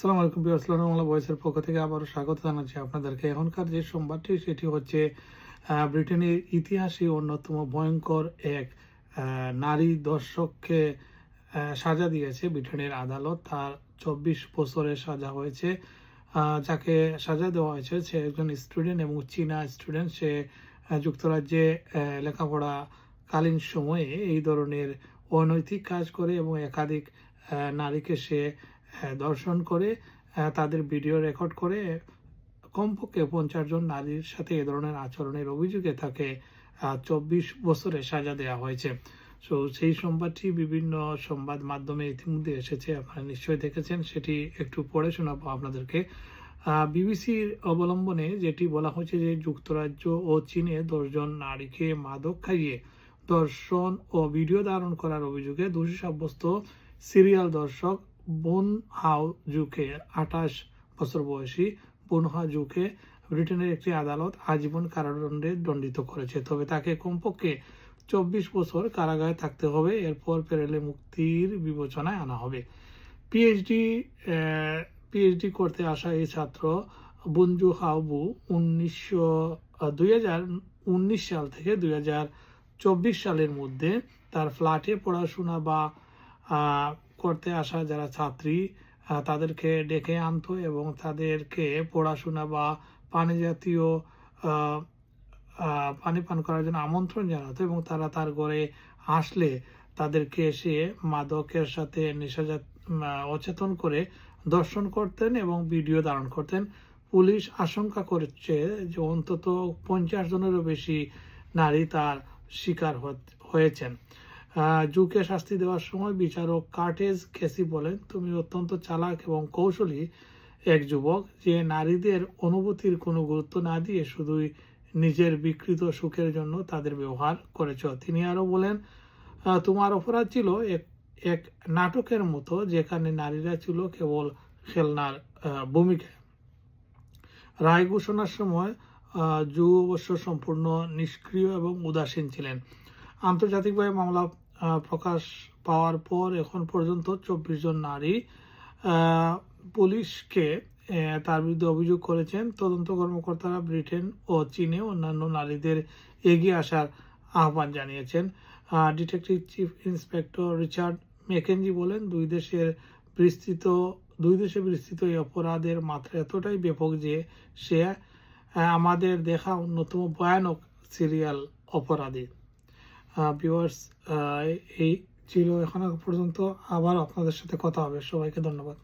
সালাম আলাইকুম বিয়াসলাম বাংলা ভয়েসের পক্ষ থেকে আবারও স্বাগত জানাচ্ছি আপনাদেরকে। এখনকার যে সংবাদটি, সেটি হচ্ছে ব্রিটেনের ইতিহাসে অন্যতম ভয়ঙ্কর এক নারী দর্শককে সাজা দিয়েছে ব্রিটেনের আদালত। তার চব্বিশ বছরের সাজা হয়েছে যাকে সাজা দেওয়া হয়েছে সে একজন স্টুডেন্ট এবং চীনা স্টুডেন্ট। সে যুক্তরাজ্যে লেখাপড়া কালীন সময়ে এই ধরনের অনৈতিক কাজ করে এবং একাধিক নারীকে সে দর্শন করে তাদের ভিডিও রেকর্ড করে, কমপক্ষে পঞ্চাশ জন নারীর সাথে এ ধরনের আচরণের অভিযোগে তাকে চব্বিশ বছরে সাজা দেওয়া হয়েছে। সো সেই সংবাদটি বিভিন্ন সংবাদ মাধ্যমে ইতিমধ্যে এসেছে, আপনারা নিশ্চয়ই দেখেছেন, সেটি একটু পড়ে শোনাবো আপনাদেরকে। বিবিসির অবলম্বনে যেটি বলা হয়েছে যে যুক্তরাজ্য ও চীনে দশজন নারীকে মাদক খাইয়ে দর্শন ও ভিডিও ধারণ করার অভিযোগে দোষী সাব্যস্ত সিরিয়াল দর্শক বোন হাউ জুকে আঠাশ বছর বয়সী। বোনহা জুকে ব্রিটেনের একটি আদালত আজীবন কারাদণ্ডে দণ্ডিত করেছে। তবে তাকে কমপক্ষে চব্বিশ বছর কারাগারে থাকতে হবে। এরপর পেরেলে মুক্তির বিবেচনায় আনা হবে। পিএইচডি পিএইচডি করতে আসা এই ছাত্র বঞ্জু হাউবু উনিশশো দুই সাল থেকে দুই চব্বিশ সালের মধ্যে তার ফ্ল্যাটে পড়াশোনা বা করতে আসা যারা ছাত্রী তাদেরকে ডেকে আনতো এবং তাদেরকে পড়াশোনা বা পানি জাতীয় পানি পান করার জন্য আমন্ত্রণ জানাতো এবং তারা তার ঘরে আসলে তাদেরকে এসে মাদকের সাথে নেশাজাত অচেতন করে দর্শন করতেন এবং ভিডিও ধারণ করতেন। পুলিশ আশঙ্কা করছে যে অন্তত পঞ্চাশ জনেরও বেশি নারী তার শিকার হয়েছেন। জুকে শাস্তি দেওয়ার সময় বিচারক কার্টেজ কেসি বলেন তুমি অত্যন্ত চালাক এবং কৌশলী এক যুবক যে নারীদের অনুভূতির কোনো গুরুত্ব না দিয়ে শুধুই নিজের বিকৃত সুখের জন্য তাদের ব্যবহার করেছ। তিনি আরও বলেন তোমার অপরাধ ছিল এক এক নাটকের মতো যেখানে নারীরা ছিল কেবল খেলনার আহ, ভূমিকায় রায় ঘোষণার সময় আহ, অবশ্য সম্পূর্ণ নিষ্ক্রিয় এবং উদাসীন ছিলেন। আন্তর্জাতিকভাবে মামলা প্রকাশ পাওয়ার পর এখন পর্যন্ত চব্বিশ জন নারী পুলিশকে তার বিরুদ্ধে অভিযোগ করেছেন তদন্ত কর্মকর্তারা ব্রিটেন ও চীনে অন্যান্য নারীদের এগিয়ে আসার আহ্বান জানিয়েছেন। Detective chief inspector Richard McKenzie বলেন, দুই দেশের বিস্তৃত, দুই দেশে বিস্তৃত এই অপরাধের মাত্রা এতটাই ব্যাপক যে সে আমাদের দেখা অন্যতম ভয়ানক সিরিয়াল অপরাধী। ভিউয়ার্স এই ছিল এখন পর্যন্ত। আবার আপনাদের সাথে কথা হবে। সবাইকে ধন্যবাদ।